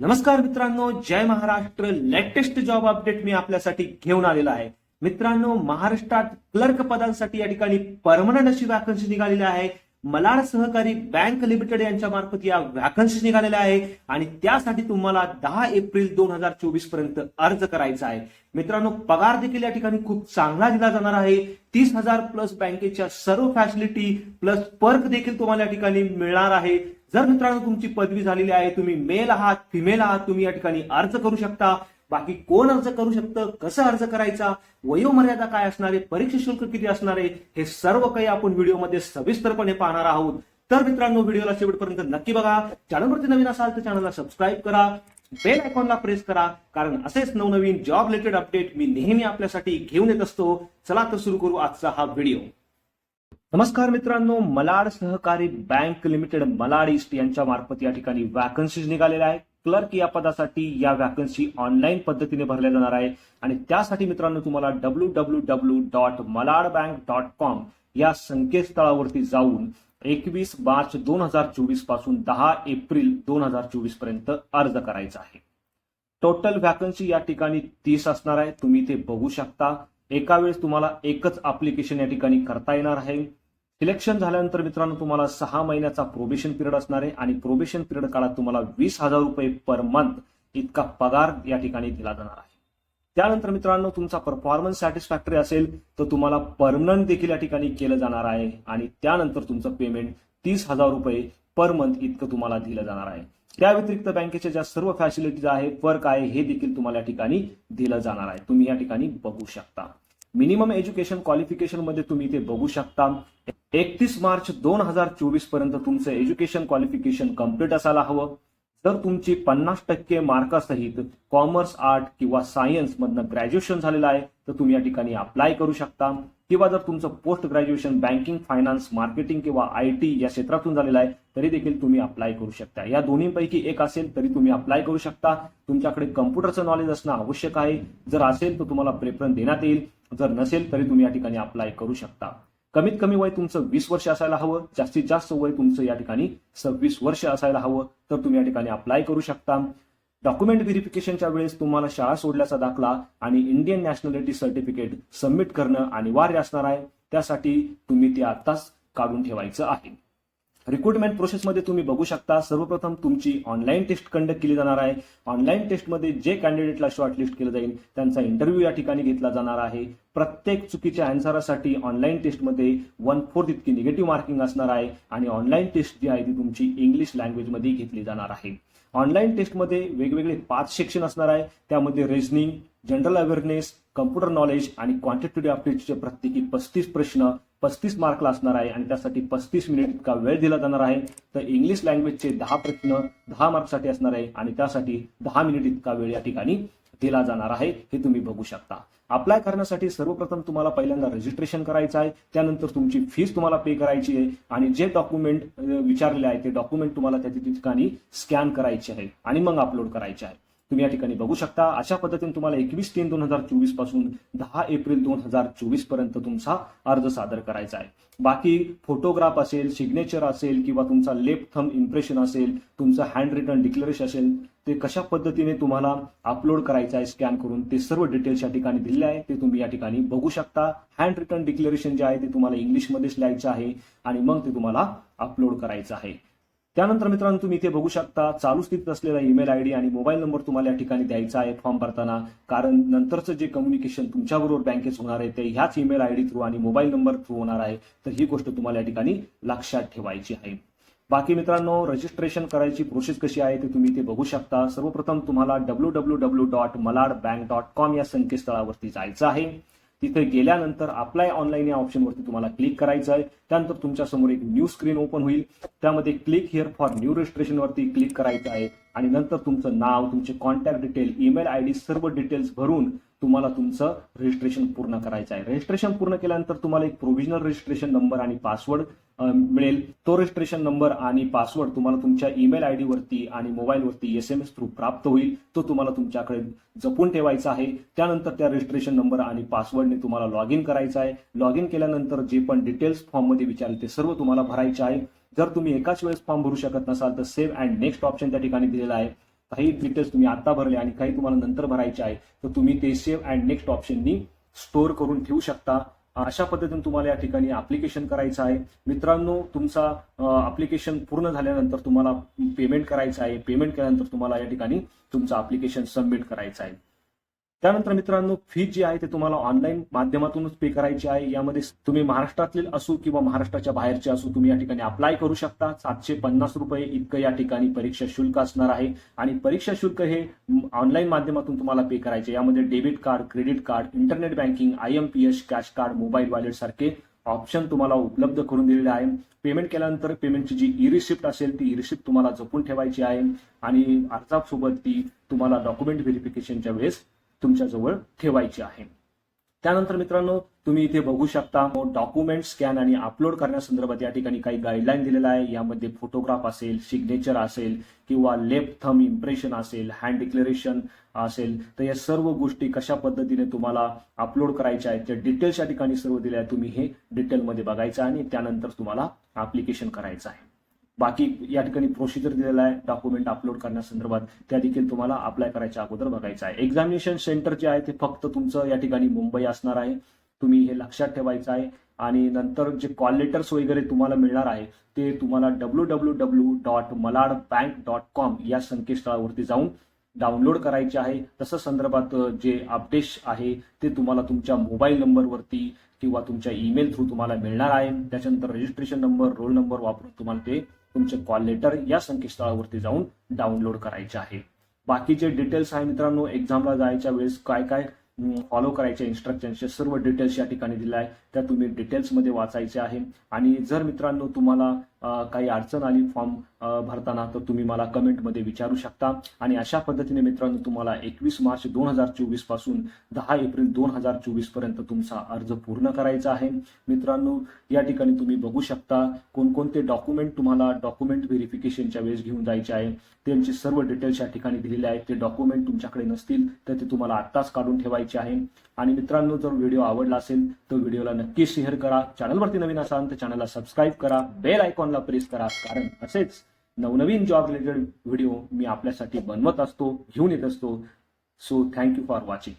नमस्कार मित्रांनो जय महाराष्ट्र. लेटेस्ट जॉब अपडेट मी आपल्यासाठी घेऊन आलेला आहे. मित्रांनो महाराष्ट्रात क्लर्क पदांसाठी या ठिकाणी परमनंट अशी वॅकन्सी निघालेली आहे. मलाड सहकारी बँक लिमिटेड यांच्या मार्फत या वॅकन्सी निघालेल्या आहे. आणि त्यासाठी तुम्हाला दहा एप्रिल दोन हजार चोवीसपर्यंत अर्ज करायचा आहे. मित्रांनो पगार देखील या ठिकाणी खूप चांगला दिला जाणार आहे. तीस हजार प्लस बँकेच्या सर्व फॅसिलिटी प्लस पर्क देखील तुम्हाला या ठिकाणी मिळणार आहे. जर मित्रांनो तुमची पदवी झालेली आहे तुम्ही मेल आहात फिमेल आहात तुम्ही या ठिकाणी अर्ज करू शकता. बाकी कोण अर्ज करू शकतं कसं अर्ज करायचा वयोमर्यादा काय असणार आहे परीक्षा शुल्क किती असणार आहे हे सर्व काही आपण व्हिडिओमध्ये सविस्तरपणे पाहणार आहोत. तर मित्रांनो व्हिडिओला शेवटपर्यंत नक्की बघा. चॅनलवरती नवीन असाल तर चॅनलला सबस्क्राईब करा. बेल आयकॉनला प्रेस करा. कारण असेच नवनवीन जॉब रिलेटेड अपडेट मी नेहमी आपल्यासाठी घेऊन येत असतो. चला तर सुरू करू आजचा हा व्हिडिओ नमस्कार मित्रांनो मलाड सहकारी बँक लिमिटेड मलाड ईस्ट यांच्या मार्फत या ठिकाणी वॅकन्सीज निघालेल्या आहेत. क्लर्क या पदासाठी या वॅकन्सी ऑनलाईन पद्धतीने भरल्या जाणार आहे आणि त्यासाठी मित्रांनो तुम्हाला W W W dot Malad bank dot com या संकेतस्थळावरती जाऊन एकवीस मार्च दोन हजार चोवीसपासून दहा एप्रिल दोन हजार चोवीसपर्यंत अर्ज करायचा आहे. टोटल वॅकन्सी या ठिकाणी तीस असणार आहे. तुम्ही ते बघू शकता. एका वेळेस तुम्हाला एकच अप्लिकेशन या ठिकाणी करता येणार आहे. सिलेक्शन झाल्यानंतर मित्रांनो तुम्हाला सहा महिन्याचा प्रोबेशन पिरियड असणार आहे आणि प्रोबेशन पिरियड काळात तुम्हाला वीस हजार रुपये पर मंथ इतका पगार या ठिकाणी दिला जाणार आहे. त्यानंतर मित्रांनो तुमचा परफॉर्मन्स सॅटिस्फॅक्टरी असेल तर तुम्हाला परमनंट देखील या ठिकाणी केलं जाणार आहे आणि त्यानंतर तुमचं पेमेंट तीस हजार रुपये पर मंथ इतकं तुम्हाला दिलं जाणार आहे. त्या व्यतिरिक्त बँकेच्या ज्या सर्व फॅसिलिटीज आहे वर्क आहे हे देखील तुम्हाला या ठिकाणी दिलं जाणार आहे. तुम्ही या ठिकाणी बघू शकता. मिनिमम एज्युकेशन क्वालिफिकेशनमध्ये तुम्ही ते बघू शकता. एकतीस मार्च दोन हजार चोवीसपर्यंत तुमचं एज्युकेशन क्वालिफिकेशन कंप्लीट असायला हवं. जर तुमची पन्नास टक्के मार्कासहित कॉमर्स आर्ट किंवा सायन्स मधनं ग्रॅज्युएशन झालेलं आहे तर तुम्ही या ठिकाणी अप्लाय करू शकता. किंवा जर तुमचं post graduation banking finance marketing किंवा आय टी या क्षेत्रातून झालेलं आहे तरी देखील तुम्ही अप्लाय करू शकता. या दोन्हीपैकी एक असेल तरी तुम्ही अप्लाय करू शकता. तुमच्याकडे कम्प्युटरचं नॉलेज असणं आवश्यक आहे. जर असेल तर तुम्हाला प्रेफरन्स देण्यात येईल. जर नसेल तरी तुम्ही या ठिकाणी अप्लाय करू शकता. कमीत कमी वय तुमचं वीस वर्ष असायला हवं. जास्तीत जास्त वय तुमचं या ठिकाणी सव्वीस वर्ष असायला हवं. तर तुम्ही या ठिकाणी अप्लाय करू शकता. डॉक्युमेंट व्हेरिफिकेशनच्या वेळेस तुम्हाला शाळा सोडल्याचा दाखला आणि इंडियन नॅशनॅलिटी सर्टिफिकेट सबमिट करणं अनिवार्य असणार आहे. त्यासाठी तुम्ही ते आत्ताच काढून ठेवायचं आहे. रिक्रुटमेंट प्रोसेसमध्ये तुम्ही बघू शकता सर्वप्रथम तुमची ऑनलाईन टेस्ट कंडक्ट केली जाणार आहे. ऑनलाईन टेस्टमध्ये जे कॅन्डिडेटला शॉर्टलिस्ट केलं जाईल त्यांचा इंटरव्ह्यू या ठिकाणी घेतला जाणार आहे. प्रत्येक चुकीच्या अँसरासाठी ऑनलाईन टेस्टमध्ये वन फोर्थ इतकी निगेटिव्ह मार्किंग असणार आहे आणि ऑनलाईन टेस्ट जी आहे ती तुमची इंग्लिश लँग्वेजमध्ये घेतली जाणार आहे. ऑनलाईन टेस्टमध्ये वेगवेगळे पाच सेक्शन असणार आहे. त्यामध्ये reasoning general awareness computer knowledge आणि क्वांटिटेटिव्ह अपडेटचे प्रत्येकी पस्तीस प्रश्न पस्तीस मार्कला असणार आहे आणि त्यासाठी पस्तीस मिनिट इतका वेळ दिला जाणार आहे. तर इंग्लिश लँग्वेजचे दहा प्रश्न दहा मार्कसाठी असणार आहे आणि त्यासाठी दहा मिनिट इतका वेळ या ठिकाणी दिला जाणार आहे हे तुम्ही बघू शकता. अप्लाय करण्यासाठी सर्वप्रथम तुम्हाला पहिल्यांदा रजिस्ट्रेशन करायचं आहे त्यानंतर तुमची फीस तुम्हाला पे करायची आहे आणि जे डॉक्युमेंट विचारलेले आहे ते डॉक्युमेंट तुम्हाला त्या ठिकाणी स्कॅन करायचे आहे आणि मग अपलोड करायचे आहे. तुम्ही या ठिकाणी बघू शकता अशा पद्धतीने तुम्हाला एकवीस तीन दोन हजार चोवीसपासून दहा एप्रिल दोन हजार चोवीसपर्यंत तुमचा अर्ज सादर करायचा आहे. बाकी फोटोग्राफ असेल सिग्नेचर असेल किंवा तुमचा लेफ्ट थम इम्प्रेशन असेल तुमचं हँड रिटर्न डिक्लेरेशन असेल ते कशा पद्धतीने तुम्हाला अपलोड करायचं आहे स्कॅन करून ते सर्व डिटेल्स या ठिकाणी दिलेले आहे ते तुम्ही या ठिकाणी बघू शकता. हँड रिटर्न डिक्लेरेशन जे आहे ते तुम्हाला इंग्लिशमध्येच लिहायचं आहे आणि मग ते तुम्हाला अपलोड करायचं आहे. त्यानंतर मित्रांनो तुम्ही इथे बघू शकता चालू स्थितीत असलेला ईमेल आयडी आणि मोबाईल नंबर तुम्हाला या ठिकाणी द्यायचा आहे फॉर्म भरताना. कारण नंतरचं जे कम्युनिकेशन तुमच्याबरोबर बँकेत होणार आहे ते ह्याच ईमेल आयडी थ्रू आणि मोबाईल नंबर थ्रू होणार आहे. तर ही गोष्ट तुम्हाला या ठिकाणी लक्षात ठेवायची आहे. बाकी मित्रांनो रजिस्ट्रेशन करायची प्रोसेस कशी आहे ते तुम्ही इथे बघू शकता. सर्वप्रथम तुम्हाला W W W dot Malad bank dot com या संकेतस्थळावरती जायचं आहे. तिथे गेल्यानंतर अप्लाय ऑनलाईन या ऑप्शनवरती तुम्हाला क्लिक करायचं आहे. त्यानंतर तुमच्यासमोर एक न्यू स्क्रीन ओपन होईल. त्यामध्ये click here for new registration वरती क्लिक करायचं आहे. आणि नंतर तुमचं नाव तुमचे contact detail email I D सर्व डिटेल्स भरून तुम्हाला तुमचं रजिस्ट्रेशन पूर्ण करायचं आहे. रजिस्ट्रेशन पूर्ण केल्यानंतर तुम्हाला एक प्रोव्हिजनल रजिस्ट्रेशन नंबर आणि पासवर्ड मिळेल. तो रजिस्ट्रेशन नंबर आणि पासवर्ड तुम्हाला तुमच्या ईमेल आय वरती आणि मोबाईलवरती एस एम एस थ्रू प्राप्त होईल. तो तुम्हाला तुमच्याकडे जपून ठेवायचा आहे. त्यानंतर त्या रजिस्ट्रेशन नंबर आणि पासवर्डने तुम्हाला लॉग इन करायचं आहे. लॉग इन केल्यानंतर जे पण डिटेल्स फॉर्ममध्ये विचारले ते सर्व तुम्हाला भरायचे आहे. जर तुम्ही एकाच वेळेस फॉर्म भरू शकत नसाल तर सेव्ह अँड नेक्स्ट ऑप्शन त्या ठिकाणी दिलेला आहे. काही डिटेल्स तुम्ही आता भरले आणि काही तुम्हाला नंतर भरायचे आहे तर तुम्ही ते सेव्ह अँड नेक्स्ट ऑप्शननी स्टोअर करून ठेवू शकता. अशा पद्धतीने तुम्हाला या ठिकाणी अप्लिकेशन करायचं आहे. मित्रांनो तुमचा अप्लिकेशन पूर्ण झाल्यानंतर तुम्हाला पेमेंट करायचं आहे. पेमेंट केल्यानंतर तुम्हाला या ठिकाणी तुमचं अप्लिकेशन सबमिट करायचं आहे. त्यानंतर मित्रांनो फी जी आहे ते तुम्हाला ऑनलाईन माध्यमातूनच पे करायची आहे. यामध्ये तुम्ही महाराष्ट्रातील असू किंवा महाराष्ट्राच्या बाहेरचे असू तुम्ही या ठिकाणी अप्लाय करू शकता. सातशे पन्नास रुपये इतकं या ठिकाणी परीक्षा शुल्क असणार आहे. आणि परीक्षा शुल्क हे ऑनलाईन माध्यमातून तुम्हाला पे करायचे. यामध्ये debit card credit card internet banking I M P S cash card mobile wallet सारखे ऑप्शन तुम्हाला उपलब्ध करून दिलेले आहे. पेमेंट केल्यानंतर पेमेंटची जी ई रिसिप्ट असेल ती ई रिसिप्ट तुम्हाला जपून ठेवायची आहे. आणि अर्जासोबत ती तुम्हाला डॉक्युमेंट व्हेरिफिकेशनच्या वेळेस तुमच्याजवळ ठेवायची आहे. त्यानंतर मित्रांनो तुम्ही इथे बघू शकता डॉक्युमेंट स्कॅन आणि अपलोड करण्यासंदर्भात या ठिकाणी काही गाईडलाईन दिलेला आहे. यामध्ये फोटोग्राफ असेल सिग्नेचर असेल किंवा लेफ्ट थम इम्प्रेशन असेल हँड डिक्लेरेशन असेल. तर या सर्व गोष्टी कशा पद्धतीने तुम्हाला अपलोड करायच्या आहेत त्या डिटेल्स या ठिकाणी सर्व दिल्या आहेत. तुम्ही हे डिटेलमध्ये बघायचं आहे आणि त्यानंतर तुम्हाला अप्लिकेशन करायचं आहे. बाकी या ठिकाणी प्रोसिजर दिलेला आहे डॉक्युमेंट अपलोड करण्यासंदर्भात. त्या देखील तुम्हाला अप्लाय करायच्या अगोदर बघायचं आहे. एक्झामिनेशन सेंटर जे आहे ते फक्त तुमचं या ठिकाणी मुंबई असणार आहे. तुम्ही हे लक्षात ठेवायचं आहे. आणि नंतर जे कॉल लेटर्स वगैरे तुम्हाला मिळणार आहे ते तुम्हाला W W W dot Malad bank dot com या संकेतस्थळावरती जाऊन डाउनलोड करायचे आहे. तसं संदर्भात जे अपडेट्स आहे ते तुम्हाला तुमच्या मोबाईल नंबरवरती किंवा तुमच्या ईमेल थ्रू तुम्हाला मिळणार आहे. त्याच्यानंतर रजिस्ट्रेशन नंबर रोल नंबर वापरून तुम्हाला ते तुमचे कॉल लेटर या संकेतस्थळावरती जाऊन डाउनलोड करायचे आहे. बाकीचे डिटेल्स आहे मित्रांनो एक्झामला जायच्या वेळेस काय काय फॉलो करायचे इन्स्ट्रक्शनचे सर्व डिटेल्स या ठिकाणी दिले आहे. त्या तुम्ही डिटेल्समध्ये वाचायचे आहे. आणि जर मित्रांनो तुम्हाला काही अडचण आली फॉर्म भरताना तर तुम्ही मला कमेंटमध्ये विचारू शकता. आणि अशा पद्धतीने मित्रांनो तुम्हाला एकवीस मार्च दोन हजार चोवीसपासून दहा एप्रिल दोन हजार चोवीसपर्यंत तुमचा अर्ज पूर्ण करायचा आहे. मित्रांनो या ठिकाणी तुम्ही बघू शकता कोणकोणते डॉक्युमेंट तुम्हाला डॉक्युमेंट व्हेरिफिकेशनच्या वेळेस घेऊन जायचे आहे. त्यांचे सर्व डिटेल्स या ठिकाणी दिलेले आहेत. ते डॉक्युमेंट तुमच्याकडे नसतील तर ते तुम्हाला आत्ताच काढून ठेवायचे आहे. आणि मित्रांनो जर व्हिडिओ आवडला असेल तर व्हिडिओला नक्की शेअर करा. चॅनलवरती नवीन असाल तर चॅनलला सबस्क्राईब करा. बेल आयकॉनला प्रेस करा. कारण असेच नवनवीन जॉब रिलेटेड व्हिडिओ मी आपल्यासाठी बनवत असतो घेऊन येत असतो. So thank you for watching